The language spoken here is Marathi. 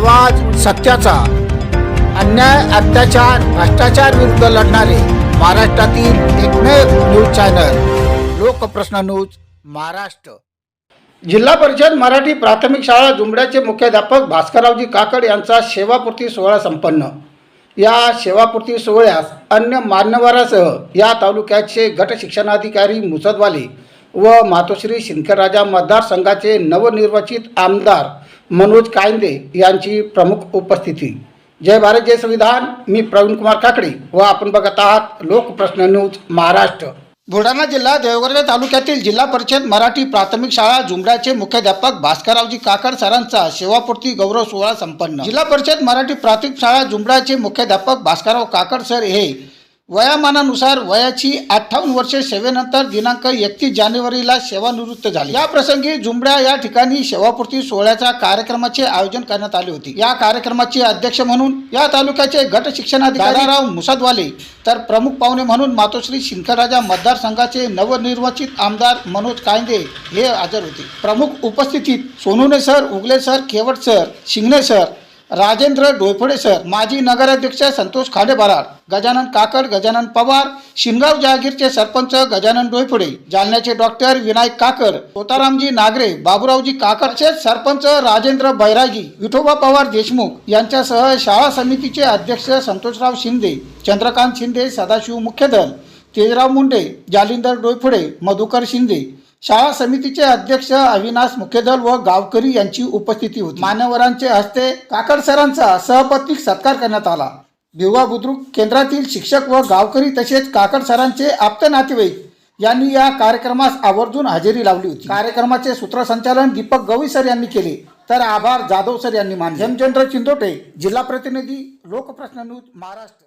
आवाज सत्याचा. अन्याय अत्याचार भ्रष्टाचार विरुद्ध लढणारे महाराष्ट्रातील एकमेव news channel Lokprashna news Maharashtra. जिल्हा परिषद मराठी प्राथमिक शाळा जुमड्याचे मुख्याध्यापक भास्कररावजी काकड यांचा सेवापूर्ती सोहळा संपन्न. या सेवापूर्ती सोहळ्यास अन्य मान्यवरासह या तालुक्याचे गट शिक्षणाधिकारी मुसदवाले व मातोश्री शिंदखेडराजा मतदारसंघाचे नवनिर्वाचित आमदार मनोज कायंदे यांची प्रमुख उपस्थिती. जय भारत जय संविधान. मी प्रवीण कुमार काकडे व आपण बघत आहात लोकप्रश्न न्यूज महाराष्ट्र. बुलढाणा जिल्हा देवगड तालुक्यातील जिल्हा परिषद मराठी प्राथमिक शाळा जुमड्याचे मुख्याध्यापक भास्कररावजी काकड सरांचा सेवापूर्ती गौरव सोहळा संपन्न. जिल्हा परिषद मराठी प्राथमिक शाळा जुमड्याचे मुख्याध्यापक भास्करराव काकड सर हे वयामानानुसार वयाची अठ्ठावन्न वर्षे सेवेनंतर दिनांक एकतीस जानेवारीला सेवानिवृत्त झाली. या प्रसंगी जुंबड्या या ठिकाणी सेवापूर्ती सोहळ्याच्या कार्यक्रमाचे आयोजन करण्यात आले होते. या कार्यक्रमाचे अध्यक्ष म्हणून या तालुक्याचे गट शिक्षणाधिकारी मुसादवाले तर प्रमुख पाहुणे म्हणून मातोश्री शिंखराजा मतदारसंघाचे नवनिर्वाचित आमदार मनोज कायंदे हे हजर होते. प्रमुख उपस्थितीत Sonune sir Ugale sir Kewat sir Shingane sir Rajendra Doyphode sir माजी नगराध्यक्ष संतोष खांडे गजानन काकड गजानन पवार शिनगाव जहागीरचे सरपंच गजानन डोयफोडे जालन्याचे डॉक्टर विनायक काकड तोतारामजी नागरे बाबूरावजी काकडचे सरपंच राजेंद्र बैरागी विठोबा पवार देशमुख यांच्यासह शाळा समितीचे अध्यक्ष संतोषराव शिंदे चंद्रकांत शिंदे सदाशिव मुख्यधन तेजराव मुंडे जालिंदर डोयफोडे मधुकर शिंदे शाळा समितीचे अध्यक्ष अविनाश मुखेदल व गावकरी यांची उपस्थिती होती. मान्यवरांचे हस्ते काकड सरांचा सहपत्निक सत्कार करण्यात आला. भिवा बुद्रुक केंद्रातील शिक्षक व गावकरी तसेच काकड सरांचे आप्त नातेवाईक यांनी या कार्यक्रमास आवर्जून हजेरी लावली होती. कार्यक्रमाचे सूत्रसंचालन दीपक गवई सर यांनी केले. तर आभार जाधव सर यांनी मानले. हेमचंद्र चिंदोटे जिल्हा प्रतिनिधी लोकप्रश्न न्यूज महाराष्ट्र.